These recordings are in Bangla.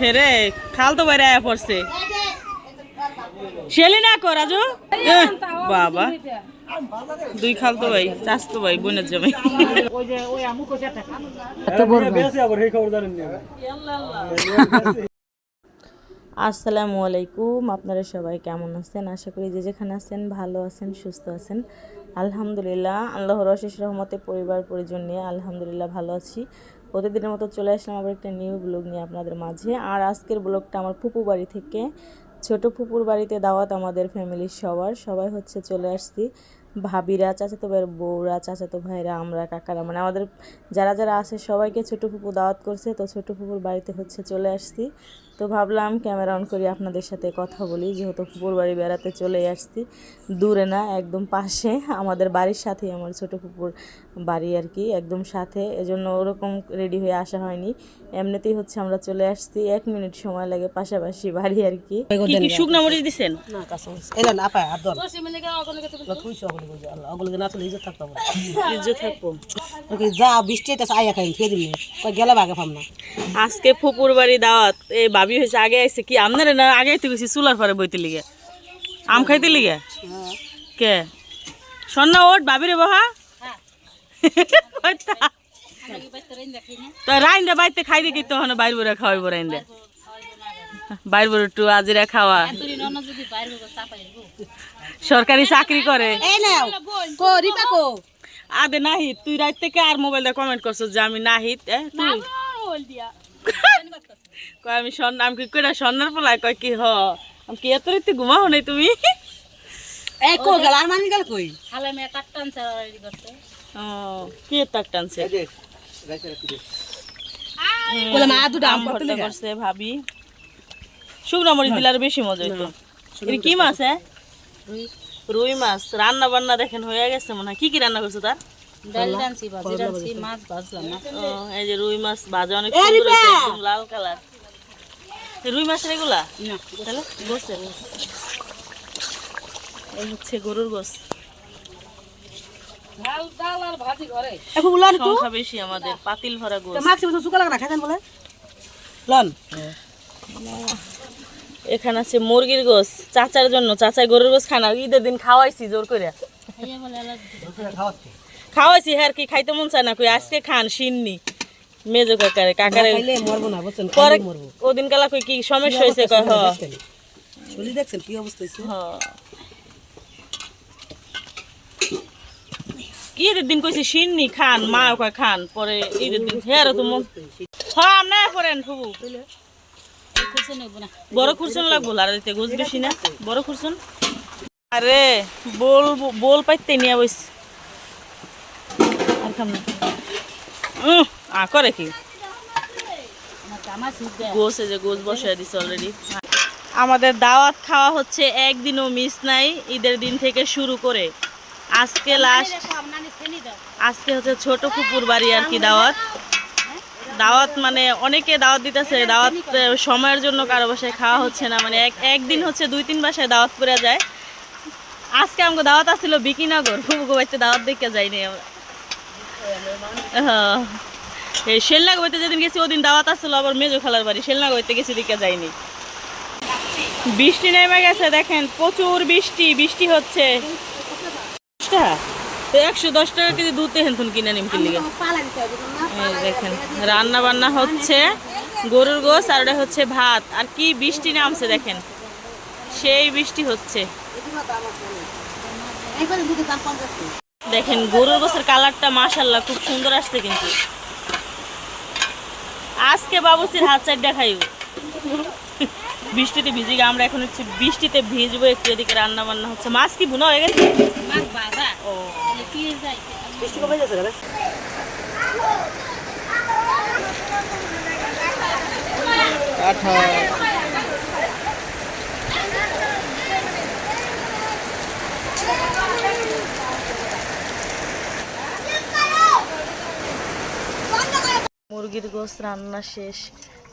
হেরে খাল তো বাইরে আয়া পড়ছে। শেলি না কর রাজু। বাবা। দুই খাল তো ভাই চাষ তো ভাই বোনের জমি। আসসালামু আলাইকুম আপনারা সবাই কেমন আছেন? আশা করি যে যেখানে আছেন ভালো আছেন সুস্থ আছেন। আলহামদুলিল্লাহ আল্লাহর অশেষ রহমতে পরিবার পরিজন নিয়ে আলহামদুলিল্লাহ ভালো আছি। প্রতিদিনের মতো চলে আসলাম আবার একটা নিউ ব্লগ নিয়ে আপনাদের মাঝে। আর আজকের ব্লগটা আমার ফুপু বাড়ি থেকে, ছোট ফুপুর বাড়িতে দাওয়াত আমাদের ফ্যামিলির সবার। সবাই হচ্ছে চলে আসছি। ভাবিরা চাচাতো ভাইয়ের বউরা, চাচাতো ভাইরা, আমরা, কাকারা মানে আমাদের যারা যারা আছে সবাইকে ছোট ফুপু দাওয়াত করছে। তো ছোট ফুপুর বাড়িতে হচ্ছে চলে আসছি। তো ভাবলাম ক্যামেরা অন করি আপনাদের সাথে কথা বলি। যেহেতু ফুপুর বাড়ি বেড়াতে চলে আসছি দূরে না একদম পাশে। আমাদের বাড়ির সাথেই আমার ছোট ফুপুর বাড়ি আর কি একদম সাথে। এজন্য ওরকম রেডি হয়ে আসা হয়নি। এমনিতেই হচ্ছে আমরা চলে আসছি এক মিনিট সময় লাগে পাশাপাশি বাড়ি আর কি। শুকনা মরিচ দিছেন? না কাসম এলা না পায় হাত ধর লা তুই সব বলে বুঝে আল্লাহ। ওগুলো না চলে ইজ্জত থাকতো বলে ফ্রিজে থাকব। যা বৃষ্টি এটা আয়া খাই খেয়ে দিবি। গেলে পাম না। আজকে ফুপুর বাড়ি দাওয়াত এ ভাবি হয়েছে আগে আইছে কি? আপনারা না আগে আইতে গেছি চুলার পরে বইতে লিগে। আম খাইতে লিগে? কে? সন্না ওট ভাবি রে বহা। তো রাইন্দা বাইতে খাই দেখি তো হনে বাইর বরে খাওয়াইব রাইন্দা। বাইর বরে একটু আজিরা খাওয়া। সরকারি চাকরি করে। এই নাও কো রিপা কো। আদে নাহিত তুই রাত থেকে আর মোবাইলটা কমেন্ট করছ যে আমি তুই? কয় আমি সন্না আমি কি কইরা সন্ন্যার পোলায়? কয় কি হ? আমি কি এত রাতে ঘুমাও নাই তুমি? এই কো গেল আর মানি গেল কই? হালে মে তাক টানছে করতে। ও কি তাক টানছে? বলে মা দুটো আম করতে করছে ভাবি। শুকনো মরিচ দিলে আর বেশি মজা হইতো। এটা কি মাছ হ্যাঁ রুই মাছ রান্না বান্না দেখেন হয়ে গেছে মনে হয়। কি কি রান্না করছ তার? ও, এই যে রুই মাছ ভাজা অনেক সুন্দর একদম লাল কালার। রুই মাছ রেগুলা তাহলে গোসের এই হচ্ছে গরুর গোস আমাদের পাতিল ভরা গোস মাছি বলে? লন। এখানে আছে মুরগির গোস চাচার জন্য চাচাই গরুর গোস খানা ঈদের দিন খাওয়াইছি জোর করে। খাওয়াইছি হ্যাঁ কি খাইতে মন চায় না কই আজকে খান শিননি মেজো কাকারে কাকারে। মরবো না বুঝছেন পরে ওদিন কালা কই কি সমস্যা হয়েছে কয় চলি দেখছেন কি অবস্থা হইছে হ। কি ঈদের দিন কইছি শিননি খান মা কয় খান পরে ঈদের দিন। হ্যাঁ তো মন হ্যাঁ আপনি করেন ফুবু। বড় খুরসুন লাগবো লাড়াইতে গোছ বেশি না। বড় খুরসুন। আরে বল বল পাইতে নিয়ে বইস। আর খাম না। আ করে কি? গোছ এই যে গোছ বসায় দিছে অলরেডি আমাদের দাওয়াত খাওয়া হচ্ছে একদিনও মিস নাই ঈদের দিন থেকে শুরু করে। আজকে লাস্ট আজকে হচ্ছে ছোট কুকুর বাড়ি আর কি দাওয়াত। দাওয়াত মানে অনেকে দাওয়াত দিতেছে, দাওয়াত সময়ের জন্য কারও বাসায় খাওয়া হচ্ছে না মানে এক, একদিন হচ্ছে দুই, তিন বাসায় দাওয়াত করে যায়। আজকে আমাকে দাওয়াত আসছিল বিকিনগর ফুবুকো দাওয়াত দেখে যাইনি আমরা। হ্যাঁ। এই শেলনাগ বাড়িতে যেদিন গেছি, ওদিন দাওয়াত আসছিল আবার মেজো খালার বাড়ি শেলনাগ বাড়িতে গেছি দেখে যাইনি। বৃষ্টি নেমে গেছে, দেখেন প্রচুর বৃষ্টি বৃষ্টি হচ্ছে। একশো দশ টাকা কেজি দুধ হেনথুন কিনে নিম কিনলিগে এই দেখেন রান্না বান্না হচ্ছে গরুর গোস আর ওটা হচ্ছে ভাত। আর কি বৃষ্টি নামছে দেখেন সেই বৃষ্টি হচ্ছে। দেখেন গরুর গোসের কালারটা মাশাল্লাহ খুব সুন্দর আসছে কিন্তু। আজকে বাবুসির হাত সাইড দেখাইও। বৃষ্টিতে ভিজি গে, আমরা এখন হচ্ছে বৃষ্টিতে ভিজবো একটু এদিকে রান্না বান্না হচ্ছে। মাছ কি ভুনা হয়ে গেছে? ও। বৃষ্টি কমে যাচ্ছে রে মুরগির গোস রান্না শেষ।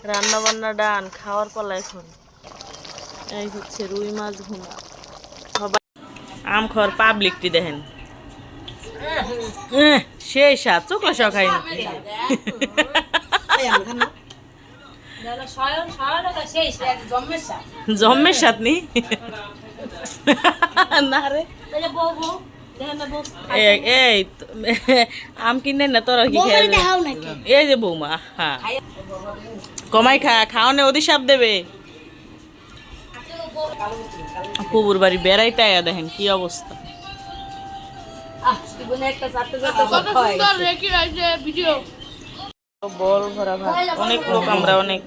রান্না বান্না ডান খাওয়ার পালা এখন। এই হচ্ছে রুই মাছ ভুনা। সবাই আম খাওয়ার পাবলিকটি দেখেন। এহ, সেই স্বাদ চোখলা খান না। জম্মের সাথে না? রে। এই আম কিনে না তোরা কি এই যে বৌমা হ্যাঁ। কমাই খা খাওয়ানে অধিশাপ দেবে। কুবুর বাড়ি বেড়াইতে আয়া দেখেন কি অবস্থা? বল ভরা ভাত। অনেক লোক আমরা অনেক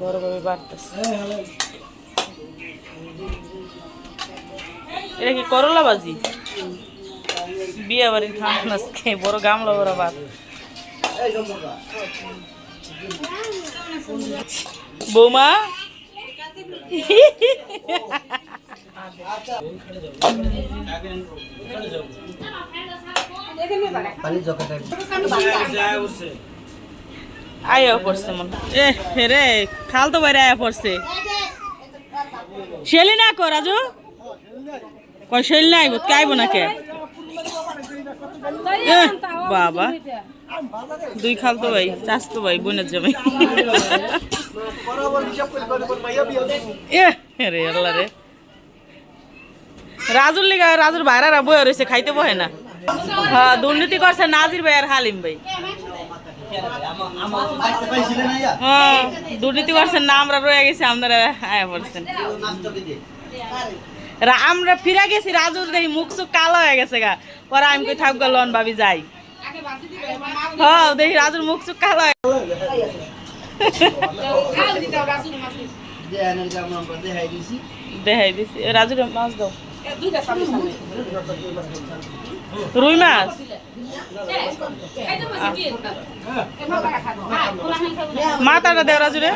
বড়ভাবে বাড়তেছে এটা কি করলা বাজি? বিয়ে বাড়ির খান আজকে বড় গামলা বড় ভাত। বৌমা আয়া পড়ছে মন এ, রে, খাল তো বাইরে আয়া পড়ছে। শেলি না কো রাজু। কই শেল না আইব কে আইব না কে বাবা। দুই খাল তো ভাই চাষ তো ভাই বোনের জমি। রাজুর লিগা রাজুর ভাইরা বয়ে রয়েছে খাইতে বহে না। হ্যাঁ দুর্নীতি করছে নাজির ভাই আর হালিম ভাই। হ্যাঁ, দুর্নীতি করছেন না আমরা রয়ে গেছি আপনারা আয়া আমরা ফিরে গেছি রাজুর দেখি মুখ চুখ কালো হয়ে গেছে গা। পরে আমি কই থাক লন ভাবি যাই। হ্যাঁ দেখি রাজুর মুখ চুখ কালো দেখাই দিছি। রাজুর মাছ দাও। রুই মাছ? মাথাটা দেও রাজুরে।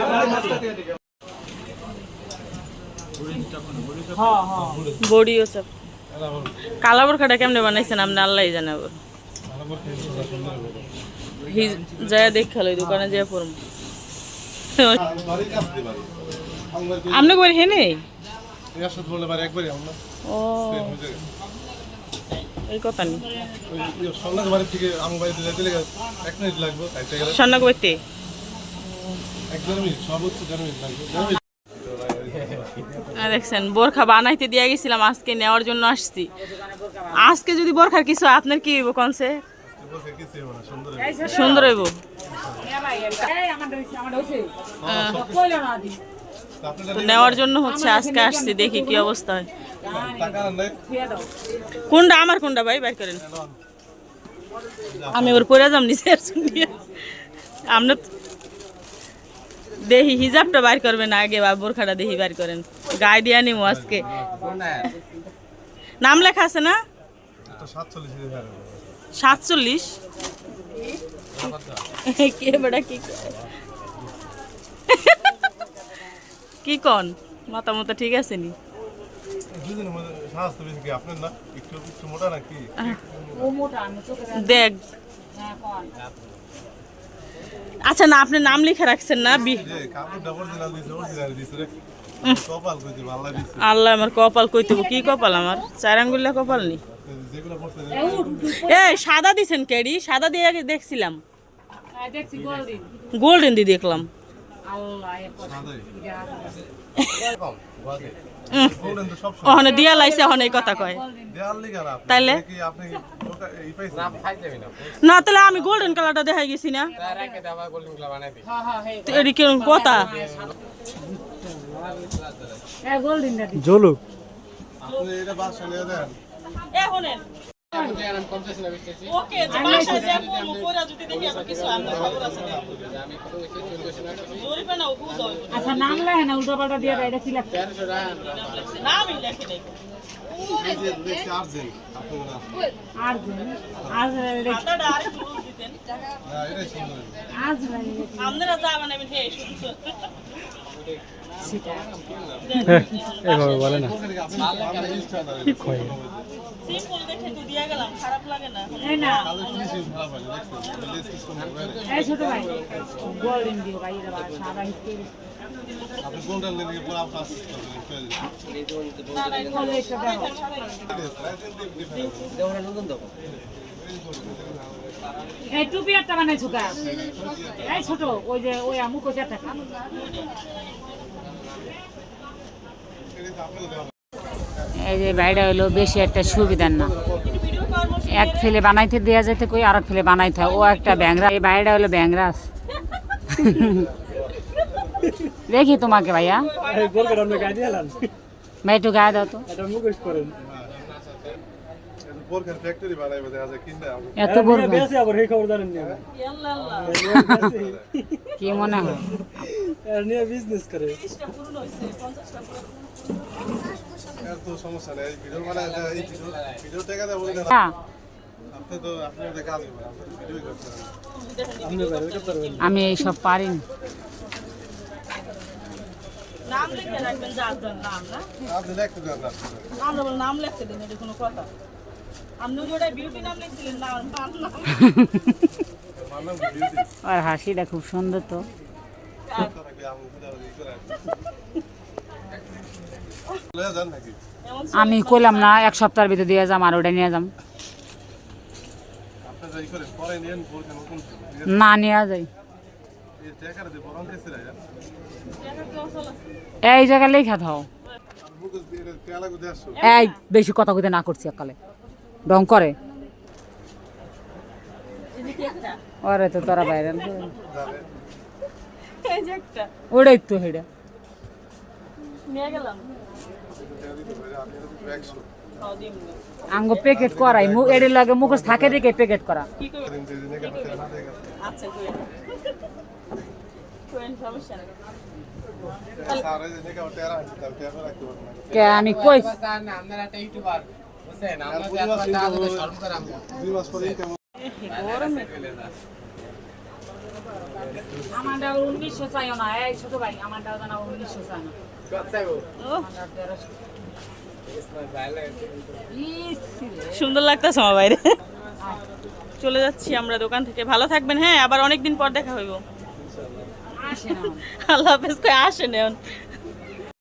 বড়ি ও সব। কালা বোরখাটা কেমনে বানাইছেন আপনি? আল্লাহ জানে আবার। হি- যায় দেখ খেলো দোকানে হেনে বোরখা বানাইতে দিয়ে গেছিলাম, আজকে নেওয়ার জন্য আসছি। আজকে যদি বোরখার কিছু আপনার কি হইব কনসে সুন্দর হইব। নেওয়ার জন্য হচ্ছে আজকে আসছি দেখি কি অবস্থা হয়। কোনটা? আমার কোনটা ভাই? বাইর করেন। আমি ওর পরে যাম নিচে আমরা দেখি হিজাবটা বাইর করবেন আগে বা বোরখাটা দেখি বাইর করেন। গায়ে দিয়ে নিমো আজকে। নাম লেখা আছে না? সাতচল্লিশ। কে বেটা কি? কি কন? মাথা মতো ঠিক আছে নি? দেখ। আচ্ছা না আপনি নাম লিখে রাখছেন না কইতে আল্লাহ আমার কপাল কই দেবো কি কপাল আমার? চার আঙ্গুল্লা কপাল নি? এই সাদা দিছেন কেডি সাদা দিয়ে আগে দেখছিলাম। গোল্ডেন। দিয়ে দেখলাম। ওখানে দিয়া লাইছে ওখানে এই কথা কয়। তাইলে? কি আপনি দোকা- এই পাইছেন? না। তাহলে আমি গোল্ডেন কালারটা দেখাই গেছি না। তো এটি কেমন কথা? আপনি এটা বাসা নিয়ে দেন ওকে বাসায় যা করব পরে যদি দেখি আবার কিছু আমরা খবর আছে জরিপে না বুঝ আচ্ছা নাম লেখে না উল্টো পাল্টা দিয়ে এটা কি লাগছে লেখি নাই। যে আপনারা? যা শুধু বলে না। ইচ্ছা না সিম্পল দেখে তো দিয়া গেলাম খারাপ লাগে না। এই না। তাহলে ফিনিশিং ভালো পাইলে দেখছেন ডেসক্রিপশন এই ছোট ভাই গোল্ডেন দিও ভাই এটা সাদা হিসেবে আপনি কোনটা লেগে পুরো পাস করবেন এটা দাও। ঠিক আছে এই টুপি একটা বানাইছো কা এই ছোট ওই যে ওই আমু কোচা টাকা এই যে বাইরে হলো বেশি একটা সুবিধার না। এক ফেলে বানাইতে দেওয়া যেতে কই আর এক ফেলে বানাইতে হয়। ও একটা ব্যাংরা, এই বাইরে হলো ব্যাংরাস দেখি তোমাকে ভাইয়া। ভাই একটু গায়ে দাও তো। এত কি মনে হয়? আমি এইসব পারি নাম লিখে রাখবেন যার যার নাম না? আপনি দেখতে দেন আমরা বলে নাম লিখতে দিন এটা কোনো কথা। আপনি যেটা বিউটি নাম লিখছিলেন না নাম নাম মানলাম ভিডিওটি আর হাসিটা খুব সুন্দর তো। আমি কইলাম না, এক সপ্তাহের ভিতরে দিয়ে যাম, আর ওটা নিয়ে যাম। না, নিয়ে যাই। এই জায়গায় লেখা থাও এই, বেশি কথা কইতে না করছি একালে ডং করে। ওরে তো তোরা বাইরে ওটাই তো হেডা। নিয়ে গেলাম। আঙ্গ প্যাকেট করাই। মু এর লাগে মুখোশ থাকে দেখে প্যাকেট করা। আচ্ছা আমি কই আর দুই মাস দুই মাস পরে কেমন আমারটা উনিশশো চাইও না এই ছোট ভাই আমারটা জানা উনিশশো চাই না। সুন্দর লাগতেছে আমার বাইরে। চলে যাচ্ছি আমরা দোকান থেকে। ভালো থাকবেন হ্যাঁ আবার অনেকদিন পর দেখা হইব। আল্লাহ হাফেজ কই আসেন এখন।